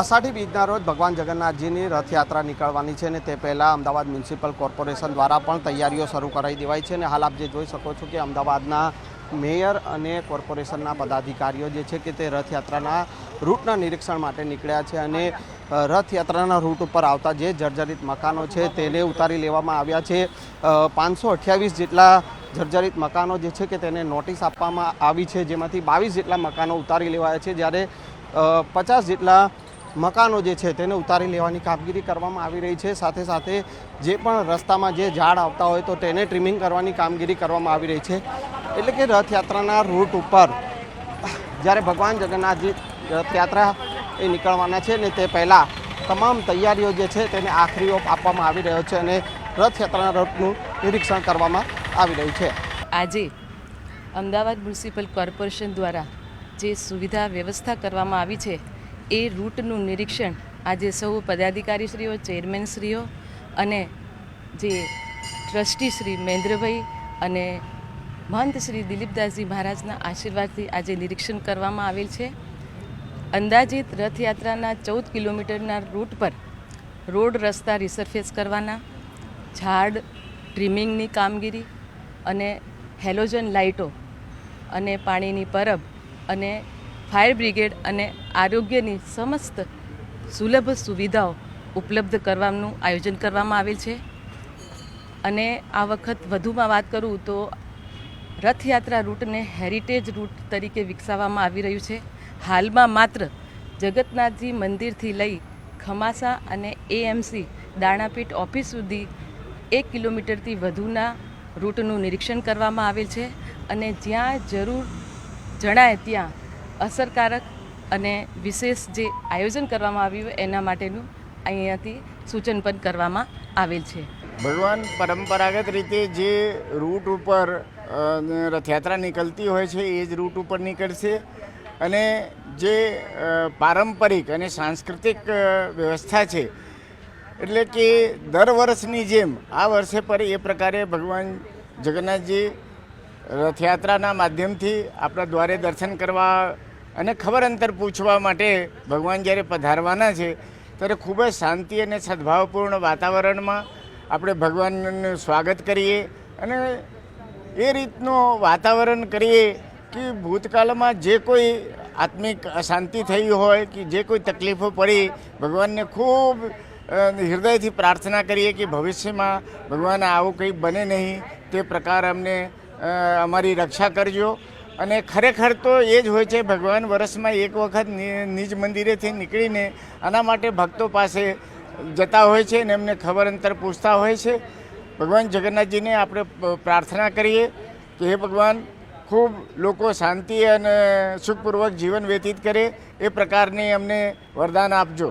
અષાઢી બીજના રોજ ભગવાન જગન્નાથજીની રથયાત્રા નીકળવાની છે અને તે પહેલાં અમદાવાદ મ્યુનિસિપલ કોર્પોરેશન દ્વારા પણ તૈયારીઓ શરૂ કરાવી દેવાઈ છે અને હાલ આપ જે જોઈ શકો છો કે અમદાવાદના મેયર અને કોર્પોરેશનના પદાધિકારીઓ જે છે કે તે રથયાત્રાના રૂટના નિરીક્ષણ માટે નીકળ્યા છે અને રથયાત્રાના રૂટ ઉપર આવતા જે જર્જરિત મકાનો છે તેને ઉતારી લેવામાં આવ્યા છે. પાંચસો અઠ્યાવીસ જેટલા જર્જરિત મકાનો જે છે કે તેને નોટિસ આપવામાં આવી છે, જેમાંથી બાવીસ જેટલા મકાનો ઉતારી લેવાયા છે. જ્યારે પચાસ જેટલા મકાનો જે છે તેને ઉતારી લેવાની કામગીરી કરવામાં આવી રહી છે. સાથે સાથે જે પણ રસ્તામાં જે ઝાડ આવતા હોય તો તેને ટ્રીમિંગ કરવાની કામગીરી કરવામાં આવી રહી છે. એટલે કે રથયાત્રાના રૂટ ઉપર જ્યારે ભગવાન જગન્નાથજી રથયાત્રા એ નીકળવાના છે ને તે પહેલાં તમામ તૈયારીઓ જે છે તેને આખરી ઓપ આપવામાં આવી રહ્યો છે અને રથયાત્રાના રૂટનું નિરીક્ષણ કરવામાં આવી રહ્યું છે. આજે અમદાવાદ મ્યુનિસિપલ કોર્પોરેશન દ્વારા જે સુવિધા વ્યવસ્થા કરવામાં આવી છે એ રૂટનું નિરીક્ષણ આજે સૌ પદાધિકારીશ્રીઓ, ચેરમેનશ્રીઓ અને જે ટ્રસ્ટી શ્રી મહેન્દ્રભાઈ અને મહંત શ્રી દિલીપદાસજી મહારાજના આશીર્વાદથી આજે નિરીક્ષણ કરવામાં આવેલ છે. અંદાજિત રથયાત્રાના ચૌદ કિલોમીટરના રૂટ પર રોડ રસ્તા રિસરફેસ કરવાના, ઝાડ ટ્રીમિંગની કામગીરી અને હેલોજન લાઇટો અને પાણીની પરબ અને ફાયર બ્રિગેડ અને આરોગ્યની સમસ્ત સુલભ સુવિધાઓ ઉપલબ્ધ કરવાનું આયોજન કરવામાં આવેલ છે. અને આ વખત વધુમાં વાત કરું તો રથયાત્રા રૂટને હેરિટેજ રૂટ તરીકે વિકસાવવામાં આવી રહ્યું છે. હાલમાં માત્ર જગતનાથજી મંદિરથી લઈ ખમાસા અને એએમસી દાણાપીઠ ઓફિસ સુધી એક કિલોમીટરથી વધુના રૂટનું નિરીક્ષણ કરવામાં આવેલ છે. અને જ્યાં જરૂર જણાય ત્યાં અસરકારક અને વિશેષ જે આયોજન કરવામાં આવ્યું એના માટેનું અહીંયાથી સૂચન પણ કરવામાં આવેલ છે. ભગવાન પરંપરાગત રીતે જે રૂટ ઉપર રથયાત્રા નીકળતી હોય છે, એ જ રૂટ ઉપર નીકળશે અને જે પારંપરિક અને સાંસ્કૃતિક વ્યવસ્થા છે, એટલે કે દર વર્ષની જેમ આ વર્ષે પર એ પ્રકારે ભગવાન જગન્નાથજી રથયાત્રાના માધ્યમથી આપણા દ્વારે દર્શન કરવા અને ખબર અંતર પૂછવા માટે ભગવાન જ્યારે પધારવાના છે, ત્યારે ખૂબ જ શાંતિ અને સદભાવપૂર્ણ વાતાવરણમાં આપણે ભગવાનનું સ્વાગત કરીએ અને એ રીતનું વાતાવરણ કરીએ કે ભૂતકાળમાં જે કોઈ આત્મિક અશાંતિ થઈ હોય કે જે કોઈ તકલીફો પડી, ભગવાનને ખૂબ હૃદયથી પ્રાર્થના કરીએ કે ભવિષ્યમાં ભગવાન આવું કંઈ બને નહીં, તે પ્રકાર અમને અમારી રક્ષા કરજો. અને ખરેખર તો એ જ હોય છે, ભગવાન વર્ષમાં એક વખત નિજ મંદિરેથી નીકળીને આના માટે ભક્તો પાસે જતા હોય છે અને એમને ખબર અંતર પૂછતા હોય છે. ભગવાન જગન્નાથજીને આપણે પ્રાર્થના કરીએ કે હે ભગવાન, ખૂબ લોકો શાંતિ અને સુખપૂર્વક જીવન વ્યતીત કરે, એ પ્રકારની અમને વરદાન આપજો.